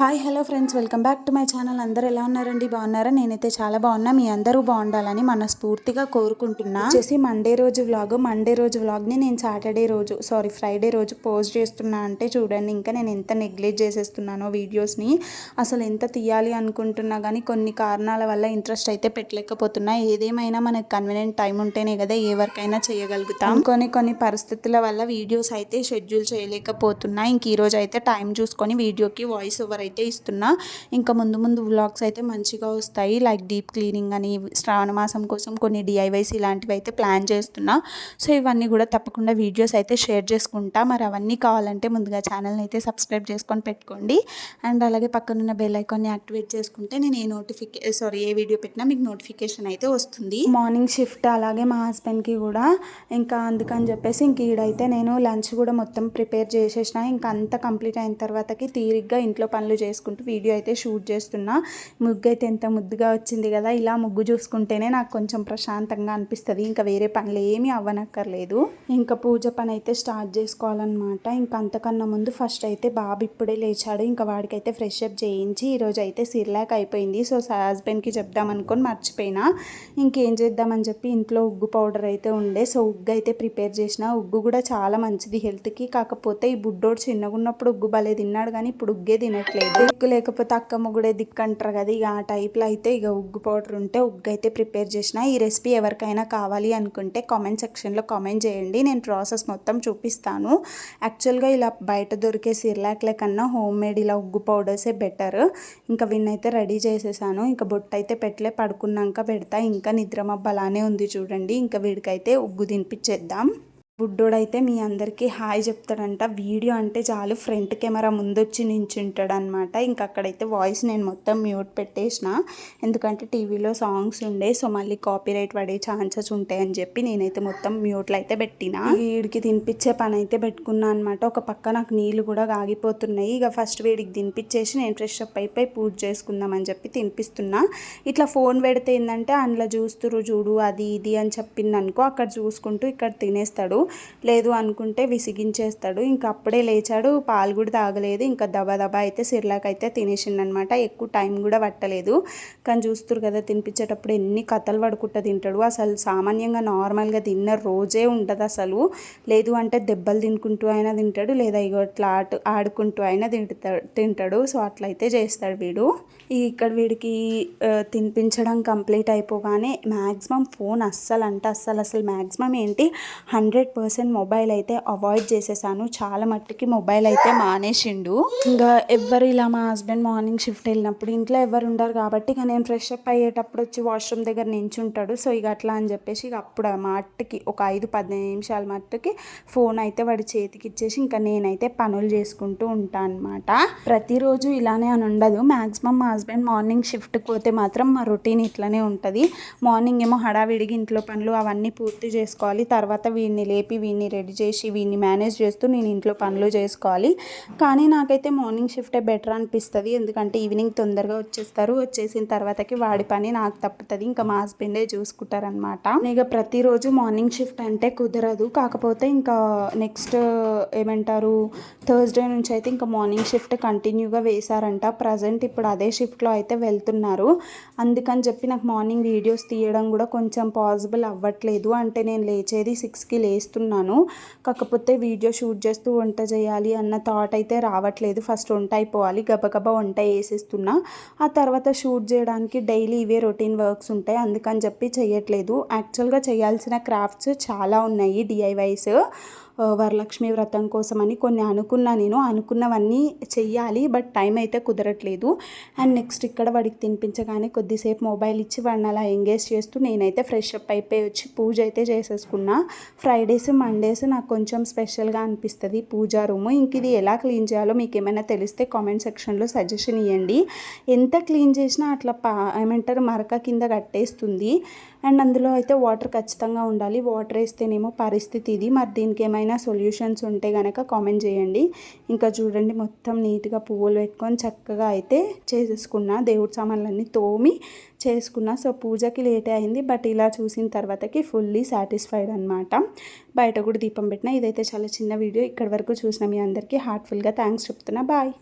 Hi hello friends welcome back to my channel అందరూ ఎలా ఉన్నారండి? బాగున్నారా? నేనైతే చాలా బాగున్నా. మీ అందరూ బాగుండాలని మనస్ఫూర్తిగా కోరుకుంటున్నా. వచ్చేసి మండే రోజు వ్లాగ్ మండే రోజు వ్లాగ్ని నేను సాటర్డే రోజు సారీ ఫ్రైడే రోజు పోస్ట్ చేస్తున్నా అంటే చూడండి ఇంకా నేను ఎంత నెగ్లెక్ట్ చేసేస్తున్నానో వీడియోస్ని అసలు ఎంత తీయాలి అనుకుంటున్నా కానీ కొన్ని కారణాల వల్ల ఇంట్రెస్ట్ అయితే పెట్టలేకపోతున్నా. ఏదేమైనా మనకు కన్వీనియంట్ టైం ఉంటేనే కదా ఏ వర్క్ అయినా చేయగలుగుతాం. కొన్ని కొన్ని పరిస్థితుల వల్ల వీడియోస్ అయితే షెడ్యూల్ చేయలేకపోతున్నా. ఇంక ఈరోజు అయితే టైం చూసుకొని వీడియోకి వాయిస్ ఓవర్ అయితే ఇస్తున్నా. ఇంకా ముందు ముందు వ్లాగ్స్ అయితే మంచిగా వస్తాయి. లైక్ డీప్ క్లీనింగ్ అని శ్రావణ మాసం కోసం కొన్ని డిఐవైస్ ఇలాంటివి అయితే ప్లాన్ చేస్తున్నా. సో ఇవన్నీ కూడా తప్పకుండా వీడియోస్ అయితే షేర్ చేసుకుంటా. మరి అవన్నీ కావాలంటే ముందుగా ఛానల్ని అయితే సబ్స్క్రైబ్ చేసుకొని పెట్టుకోండి. అండ్ అలాగే పక్కనున్న బెల్ ఐకాన్ని యాక్టివేట్ చేసుకుంటే నేను ఏ నోటిఫికే సారీ ఏ వీడియో పెట్టినా మీకు నోటిఫికేషన్ అయితే వస్తుంది. మార్నింగ్ షిఫ్ట్ అలాగే మా హస్బెండ్కి కూడా. ఇంకా అందుకని చెప్పేసి ఇంక ఈడైతే నేను లంచ్ కూడా మొత్తం ప్రిపేర్ చేసేసిన. ఇంకా అంతా కంప్లీట్ అయిన తర్వాతకి తీరిగ్గా ఇంట్లో పనులు చేసుకుంటూ వీడియో అయితే షూట్ చేస్తున్నా. ముగ్గు అయితే ఎంత ముద్దుగా వచ్చింది కదా ఇలా ముగ్గు చూసుకుంటేనే నాకు కొంచెం ప్రశాంతంగా అనిపిస్తుంది. ఇంకా వేరే పనులు ఏమీ అవ్వనక్కర్లేదు. ఇంకా పూజ పని అయితే స్టార్ట్ చేసుకోవాలన్నమాట. ఇంకా అంతకన్నా ముందు ఫస్ట్ అయితే బాబు ఇప్పుడే లేచాడు. ఇంకా వాడికైతే ఫ్రెష్ అప్ చేయించి ఈరోజు అయితే సిర్లాక్ అయిపోయింది. సో హస్బెండ్కి చెప్దామనుకొని మర్చిపోయినా. ఇంకేం చేద్దామని చెప్పి ఇంట్లో ఉగ్గు పౌడర్ అయితే ఉండే. సో ఉగ్గు అయితే ప్రిపేర్ చేసిన. ఉగ్గు కూడా చాలా మంచిది హెల్త్కి. కాకపోతే ఈ బుడ్డోడు చిన్నగా ఉన్నప్పుడు ఉగ్గు భలే తిన్నాడు. కానీ ఇప్పుడు ఉగ్గే తినట్లేదు. దిక్కు లేకపోతే అక్కమ్మ కూడా దిక్కు అంటారు కదా ఇక ఆ టైప్లో అయితే ఇక ఉగ్గు పౌడర్ ఉంటే ఉగ్గు అయితే ప్రిపేర్ చేసిన ఈ రెసిపీ ఎవరికైనా కావాలి అనుకుంటే కామెంట్ సెక్షన్లో కామెంట్ చేయండి. నేను ప్రాసెస్ మొత్తం చూపిస్తాను. యాక్చువల్గా ఇలా బయట దొరికే సిర్లాక్ల కన్నా హోమ్ మేడ్ ఇలా ఉగ్గు పౌడర్సే బెటర్. ఇంకా విన్నైతే రెడీ చేసేసాను. ఇంకా బొట్టు అయితే పెట్టలే పడుకున్నాక పెడతా. ఇంకా నిద్రమబ్బ అలానే ఉంది చూడండి. ఇంకా వీడికైతే ఉగ్గు తినిపించేద్దాం బుడ్డోడైతే మీ అందరికీ హాయ్ చెప్తాడంట. వీడియో అంటే చాలు ఫ్రంట్ కెమెరా ముందొచ్చి నించుంటాడు అనమాట ఇంకా అక్కడైతే వాయిస్ నేను మొత్తం మ్యూట్ పెట్టేసిన. ఎందుకంటే టీవీలో సాంగ్స్ ఉండే సో మళ్ళీ కాపీ రైట్ పడే ఛాన్సెస్ ఉంటాయని చెప్పి నేనైతే మొత్తం మ్యూట్లో అయితే పెట్టిన. వీడికి తినిపించే పని అయితే పెట్టుకున్నా అనమాట. ఒక పక్క నాకు నీళ్ళు కూడా ఆగిపోతున్నాయి ఇక ఫస్ట్ వీడికి తినిపించేసి నేను ఫ్రెష్ అప్ అయిపోయి పూజ చేసుకుందామని చెప్పి తినిపిస్తున్నా. ఇట్లా ఫోన్ పెడితే ఏంటంటే అందులో చూస్తురు చూడు అది ఇది అని చెప్పిందనుకో అక్కడ చూసుకుంటూ ఇక్కడ తినేస్తాడు. లేదు అనుకుంటే విసిగించేస్తాడు. ఇంకా అప్పుడే లేచాడు. పాలు కూడా తాగలేదు. ఇంకా దబా దబా అయితే సిర్లాక్ అయితే తినేసిండనమాట. ఎక్కువ టైం కూడా పట్టలేదు. కానీ చూస్తారు కదా తినిపించేటప్పుడు ఎన్ని కథలు పడుకుంటా తింటాడు. అసలు సామాన్యంగా నార్మల్గా తిన్న రోజే ఉండదు అసలు. లేదు అంటే దెబ్బలు తినుకుంటూ అయినా తింటాడు. లేదా ఇగో ఇట్లా ఆట ఆడుకుంటూ అయినా తింటాడు తింటాడు. సో అట్లయితే చేస్తాడు వీడు. ఇక్కడ వీడికి తినిపించడం కంప్లీట్ అయిపోగానే మ్యాక్సిమం ఫోన్ అస్సలు అంటే అస్సలు అసలు మ్యాక్సిమం ఏంటి? హండ్రెడ్ పర్సెంట్ మొబైల్ అయితే అవాయిడ్ చేసేసాను. చాలా మట్టుకి మొబైల్ అయితే మానేసిండు. ఇంకా ఎవ్వరు ఇలా మా హస్బెండ్ మార్నింగ్ షిఫ్ట్ వెళ్ళినప్పుడు ఇంట్లో ఎవరు ఉండరు కాబట్టి ఇక నేను ఫ్రెష్ అప్ అయ్యేటప్పుడు వచ్చి వాష్రూమ్ దగ్గర నించుంటాడు. సో ఇక అట్లా అని చెప్పేసి ఇక అప్పుడు ఆ మట్టుకి ఒక ఐదు పదిహేను నిమిషాల మట్టుకి ఫోన్ అయితే వాడి చేతికి ఇచ్చేసి ఇంకా నేనైతే పనులు చేసుకుంటూ ఉంటాను అనమాట ప్రతిరోజు ఇలానే అని ఉండదు. మ్యాక్సిమం మా హస్బెండ్ మార్నింగ్ షిఫ్ట్కి పోతే మాత్రం మా రొటీన్ ఇట్లానే ఉంటుంది. మార్నింగ్ ఏమో హడావిడిగి ఇంట్లో పనులు అవన్నీ పూర్తి చేసుకోవాలి. తర్వాత వీడిని లేపి చెప్పి వీడిని రెడీ చేసి వీడిని మేనేజ్ చేస్తూ నేను ఇంట్లో పనులు చేసుకోవాలి. కానీ నాకైతే మార్నింగ్ షిఫ్టే బెటర్ అనిపిస్తుంది. ఎందుకంటే ఈవినింగ్ తొందరగా వచ్చేస్తారు. వచ్చేసిన తర్వాతకి వాడి పని నాకు తప్పుతుంది. ఇంకా మా హస్బెండే చూసుకుంటారనమాట ఇక ప్రతిరోజు మార్నింగ్ షిఫ్ట్ అంటే కుదరదు. కాకపోతే ఇంకా నెక్స్ట్ ఏమంటారు థర్స్డే నుంచి అయితే ఇంకా మార్నింగ్ షిఫ్ట్ కంటిన్యూగా వేశారంట. ప్రజెంట్ ఇప్పుడు అదే షిఫ్ట్లో అయితే వెళ్తున్నారు. అందుకని చెప్పి నాకు మార్నింగ్ వీడియోస్ తీయడం కూడా కొంచెం పాసిబుల్ అవ్వట్లేదు. అంటే నేను లేచేది సిక్స్కి లేస్తాను. చేస్తున్నాను. కాకపోతే వీడియో షూట్ చేస్తూ వంట చేయాలి అన్న థాట్ అయితే రావట్లేదు. ఫస్ట్ వంట అయిపోవాలి. గబగబా వంట వేసేస్తున్నా ఆ తర్వాత షూట్ చేయడానికి డైలీ ఇవే రొటీన్ వర్క్స్ ఉంటాయి. అందుకని చెప్పి చేయట్లేదు. యాక్చువల్గా చేయాల్సిన క్రాఫ్ట్స్ చాలా ఉన్నాయి. డిఐవైస్ వరలక్ష్మి వ్రతం కోసం అని కొన్ని అనుకున్నా నేను. అనుకున్నవన్నీ చెయ్యాలి బట్ టైం అయితే కుదరట్లేదు. అండ్ నెక్స్ట్ ఇక్కడ వాడికి తినిపించగానే కొద్దిసేపు మొబైల్ ఇచ్చి వాడిని అలా ఎంగేజ్ చేస్తూ నేనైతే ఫ్రెష్ అప్ అయిపోయి వచ్చి పూజ అయితే చేసేసుకున్నా. ఫ్రైడేస్ మండేస్ నాకు కొంచెం స్పెషల్గా అనిపిస్తుంది పూజా రూమ్. ఇంక ఇది ఎలా క్లీన్ చేయాలో మీకు ఏమైనా తెలిస్తే కామెంట్ సెక్షన్లో సజెషన్ ఇవ్వండి ఎంత క్లీన్ చేసినా అట్లా పా ఏమంటారు మరక కింద కట్టేస్తుంది. అండ్ అందులో అయితే వాటర్ ఖచ్చితంగా ఉండాలి. వాటర్ వేస్తేనేమో పరిస్థితి ఇది. మరి దీనికి ఏమైనా సొల్యూషన్స్ ఉంటే కనుక కామెంట్ చేయండి. ఇంకా చూడండి మొత్తం నీట్గా పువ్వులు పెట్టుకొని చక్కగా అయితే చేసేసుకున్నా దేవుడి సామాన్లన్నీ తోమి చేసుకున్నా. సో పూజకి లేటే అయింది. బట్ ఇలా చూసిన తర్వాతకి ఫుల్లీ సాటిస్ఫైడ్ అనమాట బయట కూడా దీపం పెట్టిన. ఇదైతే చాలా చిన్న వీడియో. ఇక్కడి వరకు చూసిన మీ అందరికీ హార్ట్ఫుల్గా థ్యాంక్స్ చెప్తున్నా. బాయ్.